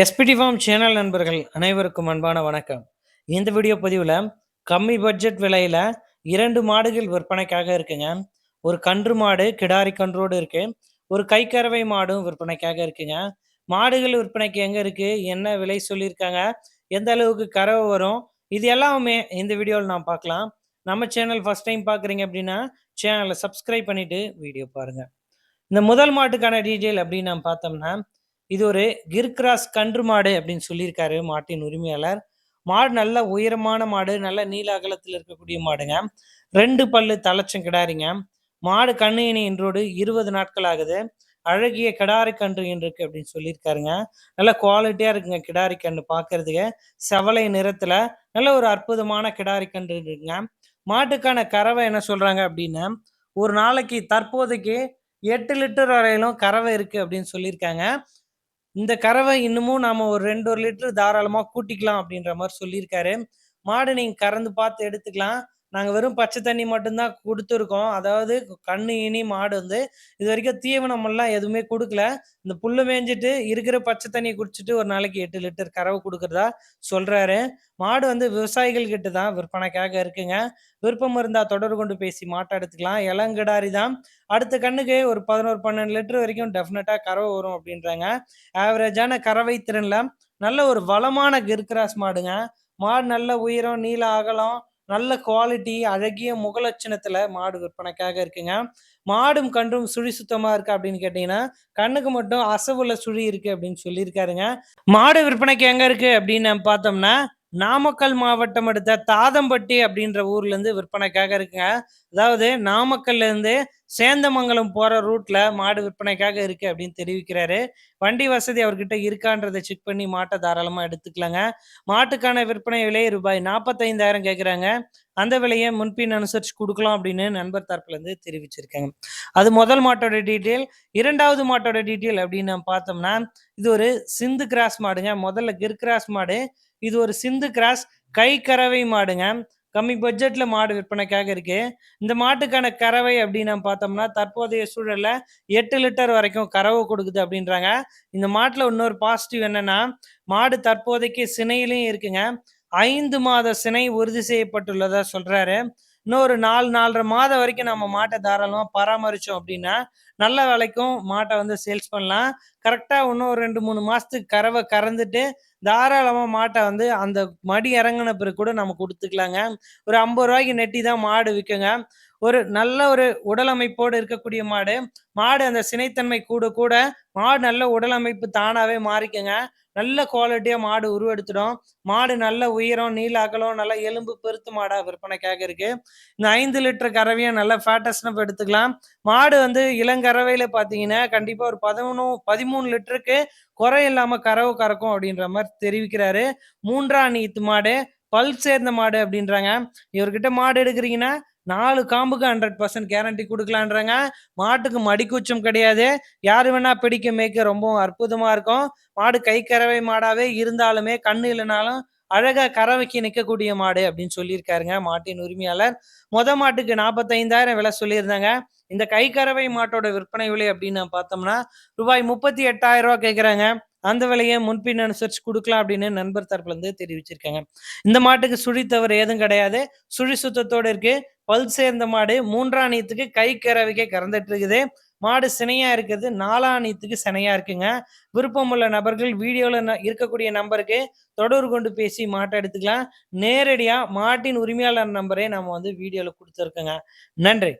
SPD form channel நண்பர்கள் அனைவருக்கும் அன்பான வணக்கம். இந்த வீடியோ பதிவில் கம்மி பட்ஜெட் விலையில் இரண்டு மாடுகள் விற்பனைக்காக இருக்குங்க. ஒரு கன்று மாடு கிடாரி கன்றோடு இருக்கு. ஒரு கைக்கறவை மாடும் விற்பனைக்காக இருக்குங்க. மாடுகள் விற்பனைக்கு எங்கே இருக்குது என்ன விலை சொல்லியிருக்காங்க? எந்த அளவுக்கு கறவை வரும்? இது எல்லாமே இந்த வீடியோவில் நான் பார்க்கலாம். நம்ம சேனல் ஃபஸ்ட் டைம் பார்க்குறீங்க அப்படின்னா சேனலை சப்ஸ்கிரைப் பண்ணிவிட்டு வீடியோ பாருங்கள் இந்த முதல் மாட்டுக்கான டீட்டெயில் அப்படின்னு நான் பார்த்தோம்னா இது ஒரு கிர்கிராஸ் கன்று மாடு அப்படின்னு சொல்லியிருக்காரு மாட்டின் உரிமையாளர். மாடு நல்ல உயரமான மாடு நல்ல நீல அகலத்தில் இருக்கக்கூடிய மாடுங்க. ரெண்டு பல்லு தலைச்சம் கிடாரிங்க. மாடு கண்ணு இனி இன்றோடு இருபது நாட்கள் ஆகுது. அழகிய கிடாரி கன்று இருக்கு அப்படின்னு சொல்லியிருக்காருங்க. நல்ல குவாலிட்டியா இருக்குங்க கிடாரி கன்று பார்க்கறதுக்கு செவலை நிறத்துல நல்ல ஒரு அற்புதமான கிடாரி கன்று இருக்குங்க. மாட்டுக்கான கறவை என்ன சொல்றாங்க அப்படின்னா ஒரு நாளைக்கு தற்போதைக்கு எட்டு லிட்டர் வரையிலும் கறவை இருக்கு அப்படின்னு சொல்லியிருக்காங்க. இந்த கறவை இன்னமும் நாம ஒரு ரெண்டு ஒரு லிட்டர் தாராளமா கூட்டிக்கலாம் அப்படின்ற மாதிரி சொல்லியிருக்காரு. மாடு நீங்க கறந்து பார்த்து எடுத்துக்கலாம். நாங்கள் வெறும் பச்சை தண்ணி மட்டும்தான் கொடுத்துருக்கோம் அதாவது கண்ணு, இனி மாடு வந்து இதுவரைக்கும் தீவனம் எல்லாம் எதுவுமே கொடுக்கல இந்த புல்லு மேய்ஞ்சிட்டு இருக்கிற பச்சை தண்ணியை குடிச்சிட்டு ஒரு நாளைக்கு எட்டு லிட்டர் கறவை கொடுக்குறதா சொல்கிறாரு மாடு வந்து விவசாயிகள் கிட்ட தான் விற்பனைக்காக இருக்குங்க. விருப்பம் இருந்தால் தொடர்பு கொண்டு பேசி மாட்டை எடுத்துக்கலாம். இளங்கிடாரி தான். அடுத்த கண்ணுக்கு ஒரு 11, 12 லிட்டர் வரைக்கும் டெஃபினட்டாக கறவை வரும் அப்படின்றாங்க. ஆவரேஜான கறவை திறனில் நல்ல ஒரு வளமான கிர்கிராஸ் மாடுங்க. மாடு நல்ல உயரம், நீள அகலம் நல்ல குவாலிட்டி, அழகிய முகலட்சணத்துல மாடு விற்பனைக்காக இருக்குங்க. மாடும், கன்றும் சுழி சுத்தமா இருக்கா அப்படின்னு கேட்டீங்கன்னா, கண்ணுக்கு மட்டும் அசவுள்ள சுழி இருக்கு அப்படின்னு சொல்லியிருக்காருங்க. மாடு விற்பனைக்கு எங்க இருக்கு அப்படின்னு பார்த்தோம்னா, நாமக்கல் மாவட்டம் அடுத்த தாதம்பட்டி அப்படின்ற ஊர்ல இருந்து விற்பனைக்காக இருக்குங்க. அதாவது நாமக்கல்ல இருந்து சேந்தமங்கலம் போற ரூட்ல மாடு விற்பனைக்காக இருக்கு அப்படின்னு தெரிவிக்கிறாரு. வண்டி வசதி அவர்கிட்ட இருக்கான்றதை செக் பண்ணி மாட்டை தாராளமா எடுத்துக்கலாங்க. மாட்டுக்கான விற்பனை விலை ரூபாய் 45,000 கேட்குறாங்க. அந்த விலையை முன்பின் அனுசரிச்சு கொடுக்கலாம் அப்படின்னு நண்பர் தரப்புல இருந்து தெரிவிச்சிருக்காங்க. அது முதல் மாட்டோட டீட்டெயில். இரண்டாவது மாட்டோட டீட்டெயில் அப்படின்னு நம்ம பார்த்தோம்னா, இது ஒரு சிந்து கிராஸ் மாடுங்க. முதல்ல கிர் கிராஸ் மாடு. இது ஒரு சிந்து கிராஸ் கை கறவை மாடுங்க. கம்மி பட்ஜெட்ல மாடு விற்பனைக்காக இருக்கு. இந்த மாட்டுக்கான கறவை அப்படின்னு பார்த்தோம்னா, தற்போதைய சூழல்ல எட்டு லிட்டர் வரைக்கும் கறவை கொடுக்குது அப்படின்றாங்க. இந்த மாட்டுல இன்னொரு பாசிட்டிவ் என்னன்னா, மாடு தற்போதைக்கு சினையிலையும் இருக்குங்க. ஐந்து மாத சினை உறுதி செய்யப்பட்டுள்ளதா சொல்றாரு. இன்னும் ஒரு 4, 4 1/2 மாதம் வரைக்கும் நம்ம மாட்டை தாராளமாக பராமரித்தோம் அப்படின்னா, நல்ல விலைக்கும் மாட்டை வந்து சேல்ஸ் பண்ணலாம். கரெக்டாக இன்னும் ஒரு ரெண்டு மூணு மாதத்துக்கு கறவை கறந்துட்டு, தாராளமாக மாட்டை வந்து அந்த மடி இறங்கின பிறகு கூட நம்ம கொடுத்துக்கலாங்க ஒரு ஐம்பது ரூபாய்க்கு நெட்டி தான் மாடு விற்குங்க ஒரு நல்ல ஒரு உடல் அமைப்போடு இருக்கக்கூடிய மாடு. மாடு அந்த சினைத்தன்மை கூட கூட மாடு நல்ல உடல் அமைப்பு தானாவே மாறிக்குங்க. நல்ல குவாலிட்டியா மாடு உருவெடுத்துடும். மாடு நல்ல உயரம், நீலாக்கலும் நல்ல எலும்பு பெருத்து மாடா விற்பனைக்காக இருக்கு. இந்த ஐந்து லிட்டர் கறவையும் நல்ல ஃபேட்டஸ்னப் எடுத்துக்கலாம். மாடு வந்து இளங்கறவையில பார்த்தீங்கன்னா, கண்டிப்பா ஒரு 11 13 லிட்டருக்கு குறை இல்லாம கறவு கறக்கும் அப்படின்ற மாதிரி தெரிவிக்கிறாரு. மூன்றாம் நீத்து மாடு, பல் சேர்ந்த மாடு அப்படின்றாங்க. இவர்கிட்ட மாடு எடுக்கிறீங்கன்னா நாலு காம்புக்கு 100% கேரண்டி கொடுக்கலான்றாங்க மாட்டுக்கு மடிக்கூச்சம் கிடையாது. யார் வேணா பிடிக்க மேய்க்க ரொம்பவும் அற்புதமாக இருக்கும். மாடு கை கறவை மாடாவே இருந்தாலுமே, கண்ணு இல்லைனாலும் அழகா கறவைக்கு நிற்கக்கூடிய மாடு அப்படின்னு சொல்லியிருக்காருங்க மாட்டின் உரிமையாளர். மொத மாட்டுக்கு 45,000 விலை சொல்லியிருந்தாங்க. இந்த கை கறவை மாட்டோட விற்பனை விலை அப்படின்னு பார்த்தோம்னா, ரூபாய் 38,000 கேட்குறாங்க. அந்த விலையை முன்பின் அனுசரிச்சு கொடுக்கலாம் அப்படின்னு நண்பர் தரப்புல இருந்து தெரிவிச்சிருக்காங்க. இந்த மாட்டுக்கு சுழி தவறு ஏதும் கிடையாது. சுழி சுத்தத்தோடு இருக்கு. பல் சேர்ந்த மாடு மூன்றாம் நீத்துக்கு கை கறவைக்கே கறந்துட்டு இருக்குது. மாடு சினையா இருக்குது நாலாம் நீத்துக்கு சினையா இருக்குங்க. விருப்பமுள்ள நபர்கள் வீடியோல ந இருக்கக்கூடிய நம்பருக்கு தொடர்பு கொண்டு பேசி மாட்டை எடுத்துக்கலாம். நேரடியா மாட்டின் உரிமையாளர் நம்பரே நம்ம வந்து வீடியோல கொடுத்துருக்கோங்க நன்றி.